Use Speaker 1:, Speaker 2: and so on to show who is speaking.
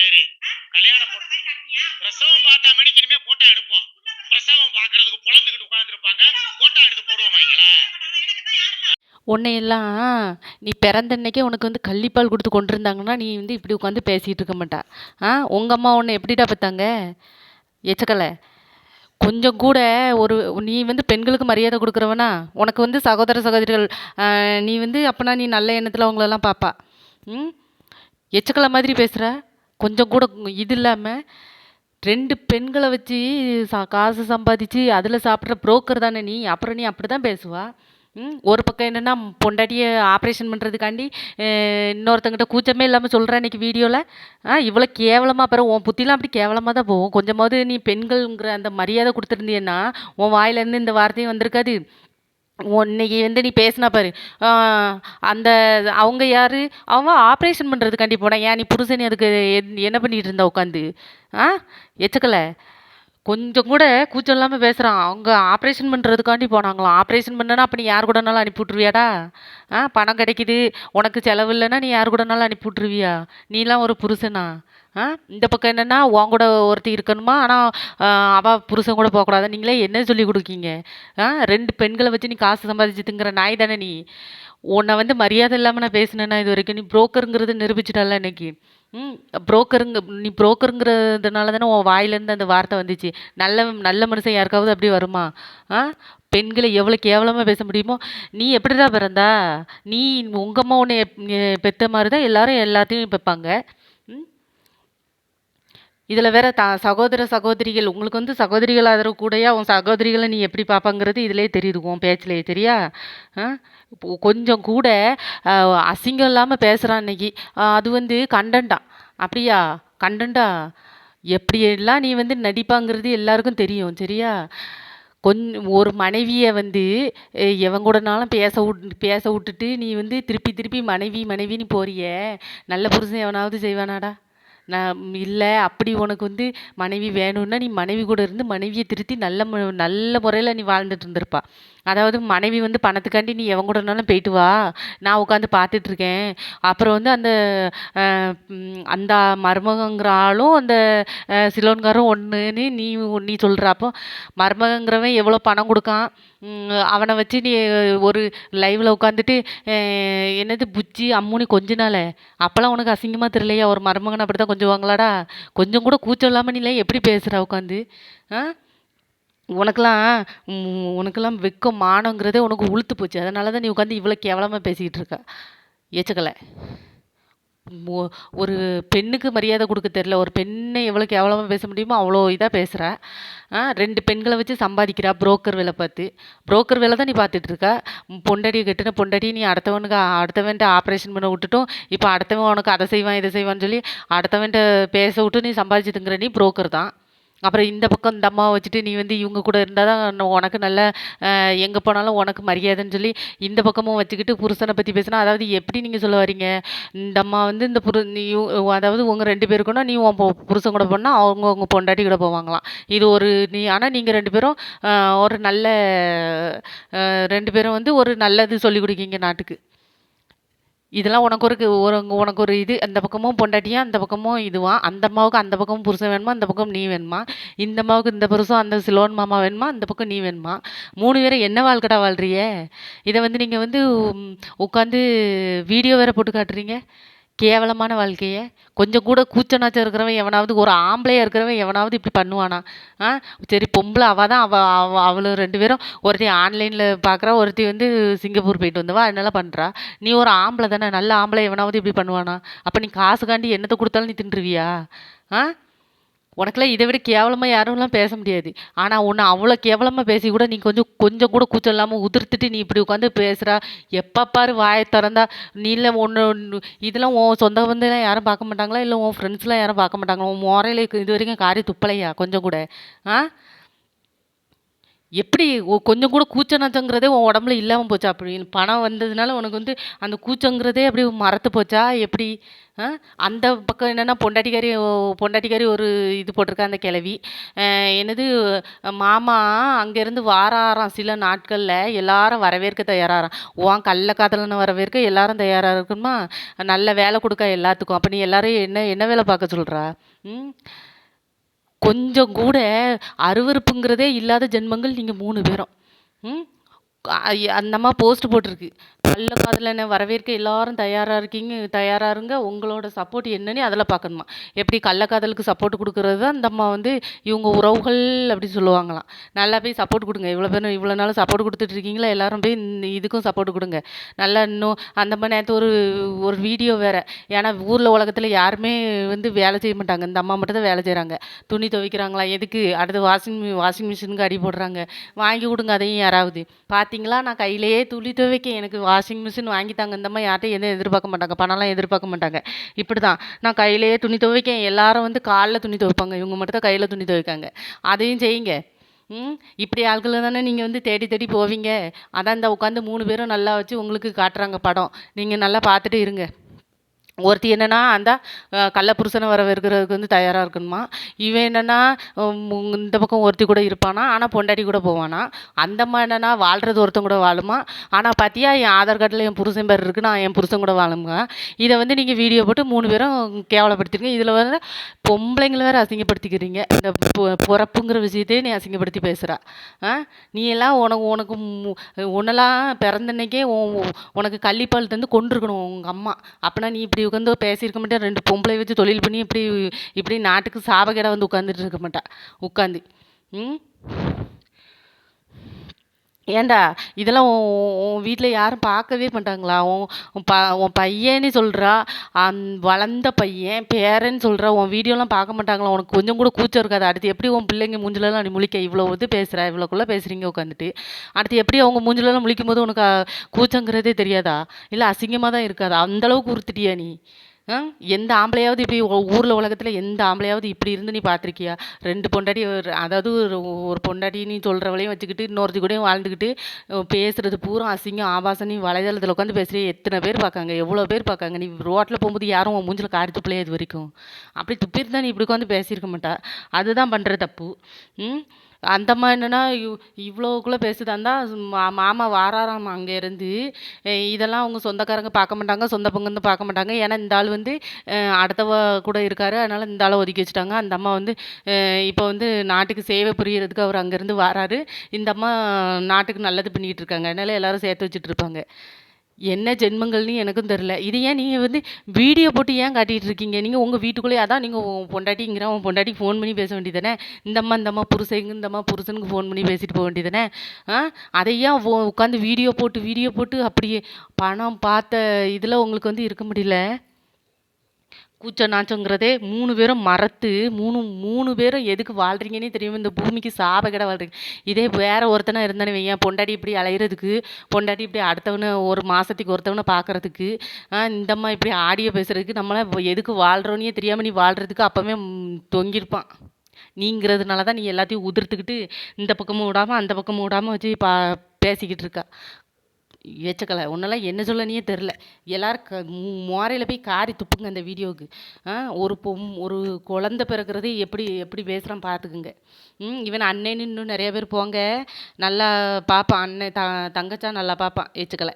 Speaker 1: சரி. கல்யாணம் பொண்ணு பிரசவம் பார்த்தா மணிக்கு இனிமே போட்டா எடுப்போம். பிரசவம் பாக்குறதுக்கு புலந்துகிட்டு உட்காந்துருப்பாங்க போட்டா எடுத்து போடுவோமாங்களா
Speaker 2: உன்னையெல்லாம் நீ பிறந்த அன்னைக்கே உனக்கு வந்து கள்ளிப்பால் கொடுத்து கொண்டு இருந்தாங்கன்னா நீ வந்து இப்படி உட்காந்து பேசிகிட்டு இருக்க மாட்டா. ஆ? உங்கள் அம்மா உன்னை எப்படிடா பார்த்தாங்க? எச்சக்கலை. கொஞ்சம் கூட ஒரு நீ வந்து பெண்களுக்கு மரியாதை கொடுக்குறவனா? உனக்கு வந்து சகோதர சகோதரிகள் நீ வந்து அப்போனா நீ நல்ல எண்ணத்தில் அவங்களெல்லாம் பார்ப்பா ம்? எச்சக்கலை மாதிரி பேசுகிற கொஞ்சம் கூட இது இல்லாமல் ரெண்டு பெண்களை வச்சு சா காசு சம்பாதிச்சு அதில் சாப்பிட்ற புரோக்கர் தானே நீ? அப்புறம் நீ அப்படி தான் பேசுவா? ம் ஒரு பக்கம் என்னென்னா பொண்டாட்டியை ஆப்ரேஷன் பண்ணுறதுக்காண்டி இன்னொருத்தங்கிட்ட கூச்சமே இல்லாமல் சொல்கிறேன் அன்றைக்கி வீடியோவில் ஆ இவ்வளோ கேவலமாக அப்புறம் உன் புத்திலாம் அப்படி கேவலமாக தான் போகும். கொஞ்சமாவது நீ பெண்கள்ங்கிற அந்த மரியாதை கொடுத்துருந்தீன்னா உன் வாயிலேருந்து இந்த வார்த்தையும் வந்திருக்காது. இன்னைக்கு வந்து நீ பேசினா பாரு. அந்த அவங்க யார்? அவங்க ஆப்ரேஷன் பண்ணுறதுக்காண்டி போனான் ஏன் நீ புருஷன் அதுக்கு என்- என்ன பண்ணிகிட்டு இருந்தா உட்காந்து ஆ எச்சக்கலை கொஞ்சம் கூட கூச்சம் இல்லாமல் பேசுகிறான் அவங்க ஆப்ரேஷன் பண்ணுறதுக்காண்டி போனாங்களாம். ஆப்ரேஷன் பண்ணனா அப்போ நீ யார் கூடனாலும் அனுப்பி விட்ருவியாடா ஆ பணம் கிடைக்கிது. உனக்கு செலவு இல்லைன்னா நீ யார் கூடனாலும் அனுப்பி விட்ருவியா நீலாம் ஒரு புருஷனா? இந்த பக்கம் என்னென்னா உன் கூட ஒருத்தி இருக்கணுமா? ஆனால் அவள் புருஷன் கூட போகக்கூடாது. நீங்களே என்ன சொல்லி கொடுக்கீங்க? ஆ? ரெண்டு பெண்களை வச்சு நீ காசு சம்பாதிச்சு திங்கிற நாய் தானே நீ? உன்னை வந்து மரியாதை இல்லாமல் நான் பேசினேன்னா இது வரைக்கும் நீ புரோக்கருங்கிறது நிரூபிச்சிட்டல இன்னைக்கு. ம் புரோக்கருங்க நீ புரோக்கருங்கிறதுனால தானே உன் வாயிலேருந்து அந்த வார்த்தை வந்துச்சு. நல்ல நல்ல மனுஷன் யாருக்காவது அப்படி வருமா? ஆ? பெண்களை எவ்வளோ கேவலமாக பேச முடியுமோ? நீ எப்படிடா பிறந்தா? நீ உங்கள் அம்மா உன்னை பெற்ற மாதிரி தான் எல்லாரும் எல்லாத்தையும் பெப்பாங்க. இதில் வேற த சகோதர சகோதரிகள் உங்களுக்கு வந்து சகோதரிகள் ஆதரவு கூடயா உன் சகோதரிகளை நீ எப்படி பார்ப்பாங்கிறது இதிலே தெரியுது உன் பேச்சிலே சரியா? ஆ? இப்போ கொஞ்சம் கூட அசிங்கம் இல்லாமல் பேசுகிறான் இன்னைக்கு. அது வந்து கண்டண்டா. அப்படியா? கண்டண்டா? எப்படியெல்லாம் நீ வந்து நடிப்பாங்கிறது எல்லாருக்கும் தெரியும் சரியா? கொஞ்சம் ஒரு மனைவியை வந்து எவன் கூடனாலும் பேச விட் பேச விட்டுட்டு நீ வந்து திருப்பி திருப்பி மனைவி மனைவின்னு போறிய. நல்ல புருஷன் எவனாவது செய்வானாடா? நான் இல்லை அப்படி உனக்கு வந்து மனைவி வேணும்னா நீ மனைவி கூட இருந்து மனைவியை திருத்தி நல்ல நல்ல முறையில் நீ வாழ்ந்துட்டு இருந்திருப்பா. அதாவது மனைவி வந்து பணத்துக்காண்டி நீ எவன் கூடனாலும் போயிட்டு வா. நான் உட்காந்து பார்த்துட்ருக்கேன். அப்புறம் வந்து அந்த அந்த மருமகங்கிற ஆளும் அந்த சிலோன்காரும் ஒன்றுன்னு நீ நீ சொல்கிற அப்போ மருமகங்கிறவன் எவ்வளோ பணம் கொடுக்கான்? அவனை வச்சு நீ ஒரு லைவில் உட்காந்துட்டு என்னது புச்சி அம்முனி கொஞ்ச அப்போல்லாம் உனக்கு அசிங்கமாக தெரியலையா? ஒரு மருமகன் அப்படி தான் கொஞ்சம் வாங்களாடா கொஞ்சம் கூட கூச்சம் இல்லாமல் நீ எப்படி பேசுகிற உட்காந்து ஆ? உனக்கெல்லாம் உனக்கெல்லாம் வெட்கம் மானங்கிறதே உனக்கு உளுத்து போச்சு. அதனால தான் நீ உட்காந்து இவ்வளோ கேவலமாக பேசிக்கிட்டு இருக்க. ஏச்சக்கலை ஒரு பெண்ணுக்கு மரியாதை கொடுக்க தெரில ஒரு பெண்ணை எவ்வளோ கேவலமாக பேச முடியுமோ அவ்வளோ இதாக பேசுகிற ஆ ரெண்டு பெண்களை வச்சு சம்பாதிக்கிறா புரோக்கர் வேலை பார்த்து. புரோக்கர் வேலை தான் நீ பார்த்துட்டு இருக்க. கெட்டின பொண்டாட்டியை நீ அடுத்தவனுக்கு அடுத்தவன்ட்ட ஆப்ரேஷன் பண்ண விட்டுட்டும். இப்போ அடுத்தவன் உனக்கு அதை செய்வான் இதை செய்வான்னு சொல்லி அடுத்தவன்ட்ட பேச விட்டு நீ சம்பாதிச்சு நீ புரோக்கர் தான். அப்புறம் இந்த பக்கம் இந்த அம்மாவை வச்சுட்டு நீ வந்து இவங்க கூட இருந்தால் தான் உனக்கு நல்ல எங்கே போனாலும் உனக்கு மரியாதைன்னு சொல்லி இந்த பக்கமும் வச்சுக்கிட்டு புருஷனை பற்றி பேசினா அதாவது எப்படி நீங்கள் சொல்ல வரீங்க இந்த அம்மா வந்து இந்த புரு நீ அதாவது உங்கள் ரெண்டு பேருக்குன்னா நீ உன் புருஷன் கூட போனால் அவங்க உங்க பொண்டாட்டி கூட போவாங்களாம். இது ஒரு நீ ஆனால் நீங்கள் ரெண்டு பேரும் ஒரு நல்ல ரெண்டு பேரும் வந்து ஒரு நல்லது சொல்லி கொடுக்கீங்க நாட்டுக்கு. இதெல்லாம் உனக்கு ஒரு ஒரு உனக்கு ஒரு இது அந்த பக்கமும் பொண்டாட்டியா அந்த பக்கமும் இதுவா? அந்த அம்மாவுக்கு அந்த பக்கம் புருஷன் வேணுமா? அந்த பக்கம் நீ வேணுமா? இந்த அம்மாவுக்கு இந்த புருஷன் அந்த சிலோன் மாமா வேணுமா? அந்த பக்கம் நீ வேணுமா? மூணு பேரும் என்ன வாழ்க்கடா வாழ்றிய? இதை வந்து நீங்கள் வந்து உட்காந்து வீடியோ வேற போட்டு காட்டுறீங்க? கேவலமான வாழ்க்கையை கொஞ்சம் கூட கூச்சநாச்சம் இருக்கிறவன் எவனாவது ஒரு ஆம்பளையாக இருக்கிறவன் எவனாவது இப்படி பண்ணுவானா? ஆ? சரி பொம்பளை அவள் தான் அவள் அவ அவளும் ரெண்டு பேரும் ஒருத்தி ஆன்லைனில் பார்க்குறா ஒருத்தி வந்து சிங்கப்பூர் போயிட்டு வந்தவா அதனால பண்ணுறா நீ ஒரு ஆம்பளை தானே நல்ல ஆம்பளை எவனாவது இப்படி பண்ணுவானா? அப்போ நீ காசுக்காண்டி என்னத்தை கொடுத்தாலும் நீ தின்றுவியா? ஆ? உனக்கெல்லாம் இதை விட கேவலமாக யாரும்லாம் பேச முடியாது. ஆனால் உன்னை அவ்வளோ கேவலமாக பேசி கூட நீ கொஞ்சம் கொஞ்சம் கூட கூச்சம் இல்லாமல் உதிர்த்துட்டு நீ இப்படி உட்காந்து பேசுகிறா எப்போ பாரு வாயை திறந்தா நீ இல்லை ஒன்று இதெல்லாம் உன் சொந்த பந்தெல்லாம் யாரும் பார்க்க மாட்டாங்களா? இல்லை உன் ஃப்ரெண்ட்ஸ்லாம் யாரும் பார்க்க மாட்டாங்களா? உன் முறையில் இது வரைக்கும் காரி துப்பலையா கொஞ்சம் கூட? ஆ? எப்படி கொஞ்சம் கூட கூச்ச நாச்சங்கிறதே உன் உடம்புல இல்லாமல் போச்சா அப்படி? பணம் வந்ததுனால உனக்கு வந்து அந்த கூச்சங்கிறதே அப்படி மறத்து போச்சா எப்படி? அந்த பக்கம் என்னன்னா பொண்டாட்டிக்காரி பொண்டாட்டிக்காரி ஒரு இது போட்டிருக்கா அந்த கிளவி என்னது மாமா அங்கேருந்து வாராராம் சில நாட்களில் எல்லாரும் வரவேற்க தயாராகிறான் உன் கள்ள காதலன்னு வரவேற்க எல்லாரும் தயாராக இருக்கணுமா? நல்ல வேலை கொடுக்க எல்லாத்துக்கும். அப்போ நீ எல்லாரையும் என்ன என்ன வேலை பார்க்க சொல்கிறா ம். கொஞ்சம் கூட அருவருப்புங்கிறதே இல்லாத ஜென்மங்கள் நீங்கள் மூணு பேரும். ம். அ போஸ்ட் போட்டிருக்கு. நல்ல காதலனை வரவேற்க எல்லாரும் தயாராக இருக்கீங்க தயாராக இருங்க. உங்களோட சப்போர்ட் என்னன்னு அதில் பார்க்கணுமா. எப்படி கள்ளக்காதலுக்கு சப்போர்ட் கொடுக்குறது தான் இந்த அம்மா வந்து இவங்க உறவுகள் அப்படி சொல்லுவாங்களாம். நல்லா போய் சப்போர்ட் கொடுங்க இவ்வளோ பேரும் இவ்வளோ நாள் சப்போர்ட் குடுத்துட்டு இருக்கீங்களா, எல்லாரும் போய் இந்த இதுக்கும் சப்போர்ட் கொடுங்க நல்லா இன்னும் அந்த மாதிரி நேத்து ஒரு ஒரு வீடியோ வேற. ஏன்னா ஊரில் உலகத்தில் யாருமே வந்து வேலை செய்ய மாட்டாங்க. இந்த அம்மா மட்டும் தான் வேலை செய்கிறாங்க துணி துவைக்கிறாங்களா எதுக்கு? அடுத்து வாஷிங் வாஷிங் மிஷினுக்கு அடி போடுறாங்க. வாங்கி கொடுங்க அதையும் யாராவது. பார்த்தீங்களா நான் கையிலேயே துணி துவைக்க எனக்கு வாஷிங் மிஷின் வாங்கி தாங்க. இந்த மாதிரி யார்ட்டயும் எதுவும் எதிர்பார்க்க மாட்டாங்க. பணம்லாம் எதிர்பார்க்க மாட்டாங்க. இப்படி தான் நான் கையிலேயே துணி துவைக்கேன் எல்லாரும் வந்து காலில் துணி துவைப்பாங்க. இவங்க மட்டும் தான் கையில் துணி துவைக்காங்க. அதையும் செய்யுங்க. ம். இப்படி ஆட்களை தானே நீங்கள் வந்து தேடி தேடி போவீங்க. அதான் இந்த உட்காந்து மூணு பேரும் நல்லா வச்சு உங்களுக்கு காட்டுறாங்க படம். நீங்கள் நல்லா பார்த்துட்டு இருங்க. ஒருத்தி என்னென்னா அந்த கள்ளப்புருஷனை கள்ள புருஷன வரவேற்கிறதுக்கு வந்து தயாராக இருக்கணுமா. இவன் என்னென்னா இந்த பக்கம் ஒருத்தி கூட இருப்பானா ஆனால் பொண்டாட்டி கூட போவானா அந்த என்னென்னா வாழ்கிறது வாழ்றது ஒருத்தன் கூட வாழுமா. ஆனால் பார்த்தியா என் ஆதார் கார்டில் என் புருஷன் பேர் இருக்குது நான் என் புருஷன் கூட வாழுங்க. இதை வந்து நீங்கள் வீடியோ போட்டு மூணு பேரும் கேவலப்படுத்திருக்கீங்க. இதில் வந்து பொம்பளைங்கள வேறு அசிங்கப்படுத்திக்கிறீங்க. இந்த பொ விஷயத்தையே நீ அசிங்கப்படுத்தி பேசுகிற ஆ நீ எல்லாம் உனக்கு உனக்கு மு பிறந்தன்னைக்கே உனக்கு கள்ளிப்பால் தந்து கொண்டிருக்கணும் உங்கள் அம்மா. அப்படின்னா நீ இப்படி உட்காந்து பேசியிருக்க மாட்டேன் ரெண்டு பொம்பளை வச்சு தொழில் பண்ணி இப்படி இப்படி நாட்டுக்கு சாபக்கேடா வந்து உட்காந்துட்டு இருக்க மாட்டா. உட்காந்து. ம். ஏன்டா இதெல்லாம் உன் உன் வீட்டில் யாரும் பார்க்கவே மாட்டாங்களா? உன் ப உன் பையன்னு சொல்கிறா அந் வளர்ந்த பையன், பேரன்னு சொல்கிறா உன் வீடியோலாம் பார்க்க மாட்டாங்களா? உனக்கு கொஞ்சம் கூட கூச்சம் இருக்காது அடுத்து எப்படி உன் பிள்ளைங்க மூஞ்சிலலாம் நீ முழிக்க இவ்வளோ இது பேசுகிற இவ்வளோக்குள்ளே பேசுகிறீங்க உட்காந்துட்டு. அடுத்து எப்படி அவங்க மூஞ்சிலலாம் முழிக்கும்போது உனக்கு கூச்சங்கிறதே தெரியாதா? இல்லை அசிங்கமாக தான் இருக்காதா? அந்தளவுக்கு உறுத்துட்டியா நீ? எந்த ஆம்பளையாவது இப்படி ஊரில் உலகத்தில் எந்த ஆம்பளையாவது இப்படி இருந்து நீ பார்த்துருக்கியா? ரெண்டு பொண்டாட்டி ஒரு அதாவது ஒரு ஒரு நீ சொல்கிறவளையும் வச்சுக்கிட்டு, இன்னொருத்தி கூடயும் வாழ்ந்துக்கிட்டு, பேசுறது பூரா அசிங்கம், ஆபாசம். நீ வலைதளத்தில் உட்காந்து பேசுகிறிய எத்தனை பேர் பார்க்காங்க? எவ்வளோ பேர் பார்க்காங்க? நீ ரோட்டில் போகும்போது யாரும் உன் மூஞ்சில காரி இது வரைக்கும் அப்படி துப்பியிருந்தா நீ இப்படி உட்காந்து பேசியிருக்க மாட்டா. அதுதான் பண்ணுற தப்பு. ம். அந்தம்மா என்னன்னா இவ் இவ்வளோக்குள்ள பேசுதா மா மாமா வாராராமா அங்கேருந்து. இதெல்லாம் அவங்க சொந்தக்காரங்க பார்க்க மாட்டாங்க. சொந்த பந்தம் பார்க்க மாட்டாங்க. ஏன்னா இந்த ஆள் வந்து அடுத்தவ கூட இருக்காரு. அதனால் இந்த ஆளை ஒதுக்கி வச்சுட்டாங்க. அந்த அம்மா வந்து இப்போ வந்து நாட்டுக்கு சேவை புரியறதுக்கு அவர் அங்கேருந்து வராரு இந்த அம்மா நாட்டுக்கு நல்லது பண்ணிக்கிட்டு இருக்காங்க. அதனால் எல்லாரும் சேர்த்து வச்சுட்டு இருப்பாங்க. என்ன ஜென்மங்கள்னு எனக்கும் தெரில இது ஏன் நீங்கள் வந்து வீடியோ போட்டு ஏன் காட்டிகிட்டு இருக்கீங்க? நீங்கள் உங்கள் வீட்டுக்குள்ளேயே அதான் நீங்கள் உன் பொண்டாட்டிங்கிற உன் பொண்டாட்டிக்கு ஃபோன் பண்ணி பேச வேண்டியது தானே. இந்தம்மா புருஷங்க இந்தம்மா புருஷனுக்கு ஃபோன் பண்ணி பேசிட்டு போக வேண்டியது தானே. ஆ அதை ஏன் உட்காந்து வீடியோ போட்டு வீடியோ போட்டு அப்படியே பணம் பார்த்த இதில் உங்களுக்கு வந்து இருக்க முடியல? கூச்ச நாச்சங்கிறதே மூணு பேரும் மறத்து 3 3 பேரும் எதுக்கு வாழ்கிறீங்கன்னே தெரியும் இந்த பூமிக்கு சாபக்கேடா வாழ்றீங்க. இதே வேற ஒருத்தனாக இருந்தானே வையேன், பொண்டாட்டி இப்படி அலையிறதுக்கு, பொண்டாட்டி இப்படி அடுத்தவனை ஒரு மாதத்துக்கு ஒருத்தவனை பார்க்கறதுக்கு, இந்தம்மா இப்படி ஆடியோ பேசுகிறதுக்கு நம்மலாம் எதுக்கு வாழ்கிறோன்னே தெரியாமல் நீ வாழ்கிறதுக்கு அப்போவே தொங்கியிருப்பான். நீங்கிறதுனால தான் நீ எல்லாத்தையும் உதிர்த்துக்கிட்டு, இந்த பக்கமும் விடாமல் அந்த பக்கமும் விடாமல் வச்சு பா பேசிக்கிட்டு இருக்கா. எச்சக்கல. உன்னெல்லாம் என்ன சொல்லனே தெரில. எல்லாரும் க மோரையில் போய் காரி துப்புங்க அந்த வீடியோவுக்கு. ஆ ஒரு பொம் ஒரு குழந்தை பிறக்கிறதே எப்படி எப்படி பேசுகிறான் பார்த்துக்குங்க. ம். இவன் அண்ணேன்னு இன்னும் நிறையா பேர் போங்க. நல்லா பார்ப்பான். அண்ணன் த தங்கச்சா நல்லா பார்ப்பான். எச்சுக்கல.